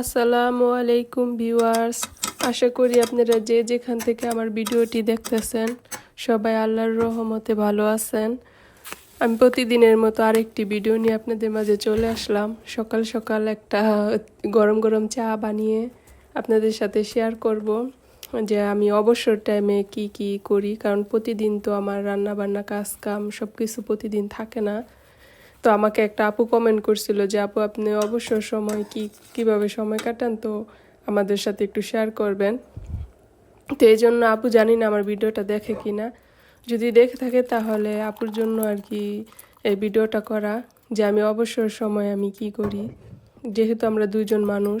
আসসালামু আলাইকুম ভিউয়ার্স। আশা করি আপনারা যে যেখান থেকে আমার ভিডিওটি দেখতেছেন, সবাই আল্লাহর রহমতে ভালো আছেন। আমি প্রতিদিনের মতো আরেকটি ভিডিও নিয়ে আপনাদের মাঝে চলে আসলাম। সকাল সকাল একটা গরম গরম চা বানিয়ে আপনাদের সাথে শেয়ার করব, যে আমি অবসর টাইমে কি কি করি, কারণ প্রতিদিন তো আমার রান্না বান্না কাজ কাম সব কিছু প্রতিদিন থাকে না। তো আমাকে একটা আপু কমেন্ট করছিল যে, আপু, আপনি অবসর সময় কি, কীভাবে সময় কাটান? তো আমাদের সাথে একটু শেয়ার করবেন। তো এই জন্য আপু জানি না আমার ভিডিওটা দেখে কি না যদি দেখে থাকে তাহলে আপুর জন্য আর কি এই ভিডিওটা করা, যে আমি অবসর সময় আমি কি করি। যেহেতু আমরা দুইজন মানুষ,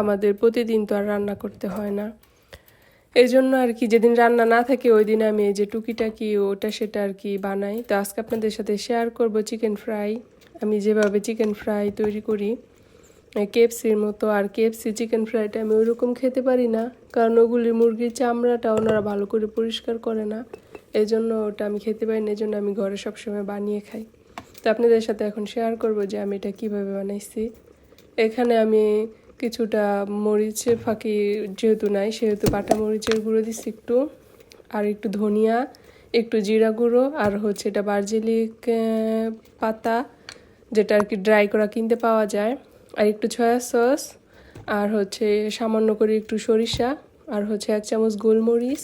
আমাদের প্রতিদিন তো আর রান্না করতে হয় না। এই জন্য আর কি, যেদিন রান্না না থাকে ওই দিন আমি যে টুকিটাকি ওটা সেটা আর কি বানাই। তো আজকে আপনাদের সাথে শেয়ার করব চিকেন ফ্রাই আমি যেভাবে চিকেন ফ্রাই তৈরি করি কেএফসির মতো আর কেএফসি চিকেন ফ্রাইটা আমি ওইরকম খেতে পারি না, কারণ ওগুলি মুরগির চামড়াটা ওনারা ভালো করে পরিষ্কার করে না। এই জন্য ওটা আমি খেতে পারি না এই জন্য আমি ঘরে সবসময় বানিয়ে খাই। তো আপনাদের সাথে এখন শেয়ার করব যে আমি এটা কীভাবে বানাইছি। এখানে আমি কিছুটা মরিচের ফাঁকি যেহেতু নাই, সেহেতু বাটা মরিচের গুঁড়ো দিচ্ছি একটু, আর একটু ধনিয়া, একটু জিরা গুঁড়ো, আর হচ্ছে এটা বার্জিলিক পাতা, যেটা আর কি ড্রাই করা কিনতে পাওয়া যায়, আর একটু সয়া সস আর হচ্ছে সামান্য করে একটু সরিষা, আর হচ্ছে এক চামচ গোলমরিচ,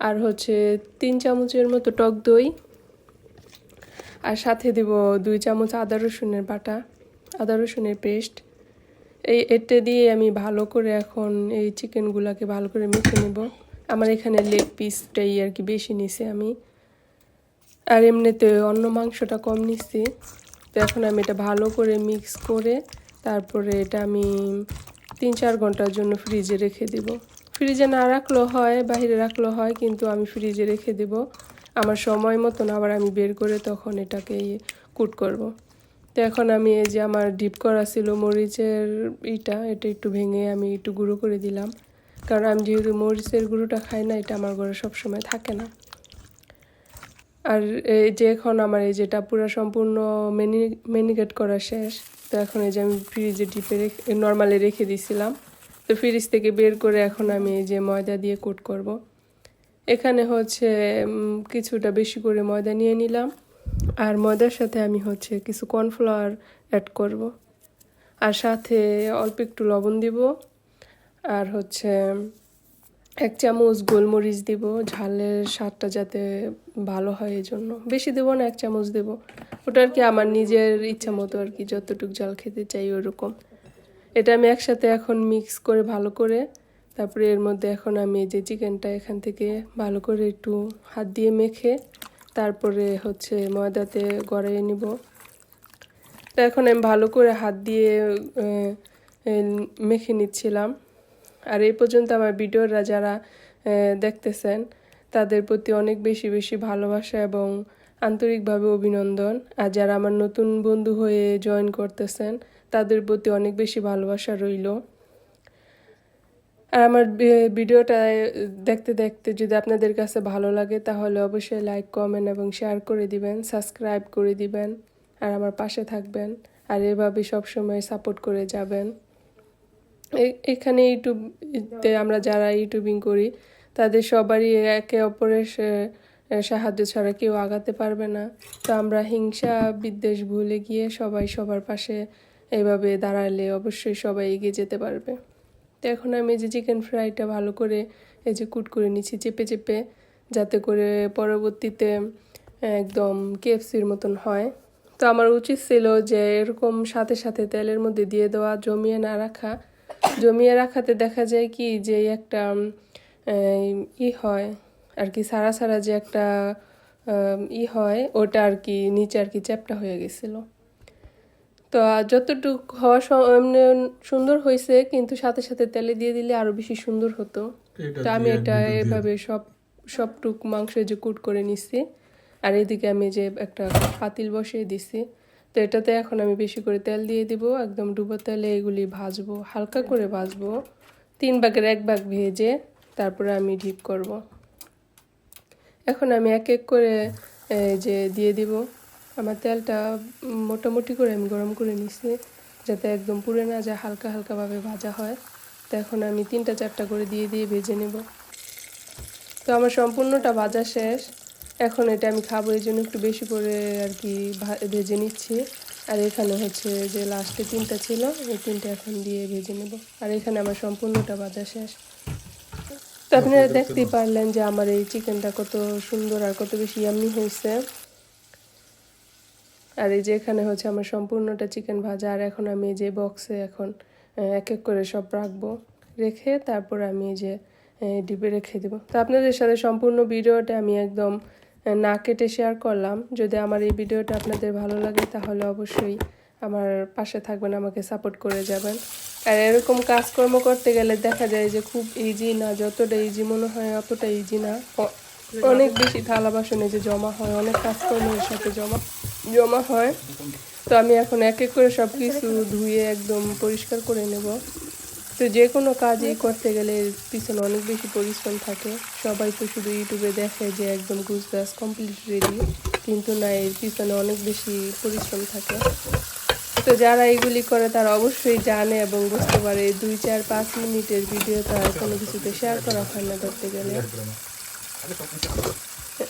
আর হচ্ছে তিন চামচের মতো টক দই, আর সাথে দিব দুই চামচ আদা রসুনের বাটা, আদা রসুনের পেস্ট এই এটা দিয়ে আমি ভালো করে এখন এই চিকেনগুলোকে ভালো করে মেখে নেব। আমার এখানে লেগ পিসটাই আর কি বেশি নিছি আমি। আর এমনিতে অন্য মাংসটা কম নিচ্ছি তো এখন আমি এটা ভালো করে মিক্স করে তারপরে এটা আমি তিন চার ঘণ্টার জন্য ফ্রিজে রেখে দেব। ফ্রিজে না রাখলেও হয় বাইরে রাখলেও হয়, কিন্তু আমি ফ্রিজে রেখে দেব। আমার সময় মতন আবার আমি বের করে তখন এটাকে কুট করব। তো এখন আমি এই যে আমার ডিপ করা ছিল মরিচের ইটা, এটা একটু ভেঙে আমি একটু গুঁড়ো করে দিলাম। কারণ আমি যেহেতু মরিচের গুঁড়োটা খাই না, এটা আমার ঘরে সবসময় থাকে না। আর এই যে এখন আমার এই যেটা পুরো সম্পূর্ণ মেনি মেনিকেট করা শেষ, তো এখন এই যে আমি ফ্রিজে ডিপে রেখে নর্মালি রেখে দিয়েছিলাম তো ফ্রিজ থেকে বের করে এখন আমি এই যে ময়দা দিয়ে কোট করব। এখানে হচ্ছে কিছুটা বেশি করে ময়দা নিয়ে নিলাম। আর ময়দার সাথে আমি হচ্ছে কিছু কর্নফ্লাওয়ার অ্যাড করব। আর সাথে অল্প একটু লবণ দিব। আর হচ্ছে এক চামচ গোলমরিচ দিব, ঝালের স্বাদটা যাতে ভালো হয় এই জন্য বেশি দেবো না, এক চামচ দেবো। ওটা আর কি আমার নিজের ইচ্ছা মতো আর কি, যতটুকু জাল খেতে চাই ওরকম। এটা আমি একসাথে এখন মিক্স করে ভালো করে, তারপরে এর মধ্যে এখন আমি যে চিকেনটা এখান থেকে ভালো করে একটু হাত দিয়ে মেখে তারপরে হচ্ছে ময়দাতে গড়াইয়ে নিব। তো এখন আমি ভালো করে হাত দিয়ে মেখে নিচ্ছিলাম। আর এই পর্যন্ত আমার ভিডিওরা যারা দেখতেছেন, তাদের প্রতি অনেক বেশি বেশি ভালোবাসা এবং আন্তরিকভাবে অভিনন্দন। আর যারা আমার নতুন বন্ধু হয়ে জয়েন করতেছেন, তাদের প্রতি অনেক বেশি ভালোবাসা রইল। আর আমার ভিডিওটা দেখতে দেখতে যদি আপনাদের কাছে ভালো লাগে, তাহলে অবশ্যই লাইক কমেন্ট এবং শেয়ার করে দিবেন সাবস্ক্রাইব করে দিবেন, আর আমার পাশে থাকবেন, আর এভাবে সবসময় সাপোর্ট করে যাবেন। এখানে ইউটিউবতে আমরা যারা ইউটিউবিং করি, তাদের সবারই একে অপরের সাহায্য ছাড়া কেউ আগাতে পারবে না। তো আমরা হিংসা, বিদ্বেষ ভুলে গিয়ে সবাই সবার পাশে এভাবে দাঁড়ালে অবশ্যই সবাই এগিয়ে যেতে পারবে। তো এখন আমি যে চিকেন ফ্রাইটা ভালো করে এই যে কুট করে নিচ্ছি, চেপে চেপে, যাতে করে পরবর্তীতে একদম কেএফসির মতন হয়। তো আমার উচিত ছিল যে এরকম সাথে সাথে তেলের মধ্যে দিয়ে দেওয়া, জমিয়ে না রাখা। জমিয়ে রাখাতে দেখা যায় কি যে একটা ই হয়, আর কি সারা সারা যে একটা ই হয়, ওটা আর কি নিচে আর কি চ্যাপটা হয়ে গেছিল। তো যতটুক হওয়া এমনি সুন্দর হয়েছে কিন্তু সাথে সাথে তেলে দিয়ে দিলে আরও বেশি সুন্দর হতো। তো আমি এটা এভাবে সব সবটুক মাংস যে কুট করে নিচ্ছি আর এদিকে আমি যে একটা পাতিল বসিয়ে দিছি। তো এটাতে এখন আমি বেশি করে তেল দিয়ে দিব একদম ডুবো তেলে এগুলি ভাজবো হালকা করে ভাজবো। তিন ভাগের এক ভাগ ভেজে তারপরে আমি ডিপ করব। এখন আমি এক এক করে যে দিয়ে দিব। আমার তেলটা মোটামুটি করে আমি গরম করে নিছি যাতে একদম পুড়ে না যায় হালকা হালকাভাবে ভাজা হয়। তো এখন আমি তিনটা চারটা করে দিয়ে দিয়ে ভেজে নেব। তো আমার সম্পূর্ণটা ভাজা শেষ। এখন এটা আমি খাব এই জন্য একটু বেশি করে আর কি ভা- ভেজে নিচ্ছি। আর এখানে হচ্ছে যে লাস্টে তিনটা ছিল এই তিনটা এখন দিয়ে ভেজে নেব। আর এখানে আমার সম্পূর্ণটা ভাজা শেষ। তো আপনারা দেখতেই পারলেন যে আমার এই চিকেনটা কত সুন্দর আর কত বেশি ইয়াম্মি হয়েছে। আর এই যে এখানে হচ্ছে আমার সম্পূর্ণটা চিকেন ভাজা, আর এখন আমি যে বক্সে এখন এক এক করে সব রাখব, রেখে তারপর আমি এই যে ডিপে রেখে দেবো। তো আপনাদের সাথে সম্পূর্ণ ভিডিওটা আমি একদম না কেটে শেয়ার করলাম। যদি আমার এই ভিডিওটা আপনাদের ভালো লাগে, তাহলে অবশ্যই আমার পাশে থাকবেন, আমাকে সাপোর্ট করে যাবেন। আর এরকম কাজকর্ম করতে গেলে দেখা যায় যে খুব ইজি না, যতটা ইজি মনে হয় অতটা ইজি না। অনেক বেশি থালা বাসনে যে জমা হয়, অনেক কাজকর্মের সাথে জমা জমা হয়। তো আমি এখন এক এক করে সব কিছু ধুয়ে একদম পরিষ্কার করে নেব। তো যে কোনো কাজই করতে গেলে পিছনে অনেক বেশি পরিশ্রম থাকে। সবাই তো শুধু ইউটিউবে দেখে যে একদম গুজগাছ কমপ্লিট রেডি কিন্তু না, এর পিছনে অনেক বেশি পরিশ্রম থাকে। তো যারা এগুলি করে তারা অবশ্যই জানে এবং বুঝতে পারে দুই, চার, পাঁচ মিনিটের ভিডিও তো আর কোনো কিছুতে শেয়ার করা হয় না ধরতে গেলে।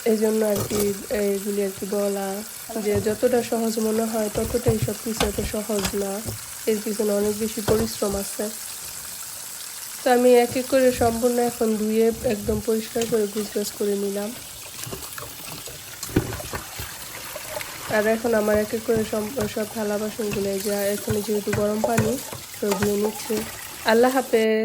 এই জন্য আর কি এইগুলি আর কি বলা যে যতটা সহজ মনে হয় ততটাই সব কিছু এত সহজ না। এর পিছনে অনেক বেশি পরিশ্রম আছে। তো আমি এক এক করে সম্পূর্ণ এখন ধুয়ে একদম পরিষ্কার করে গুজগাছ করে নিলাম। আর এখন আমার এক এক করে সব- থালা বাসনগুলো যে, এখানে যেহেতু গরম পানি, তো ধুয়ে নিচ্ছি। আল্লাহ হাফেজ।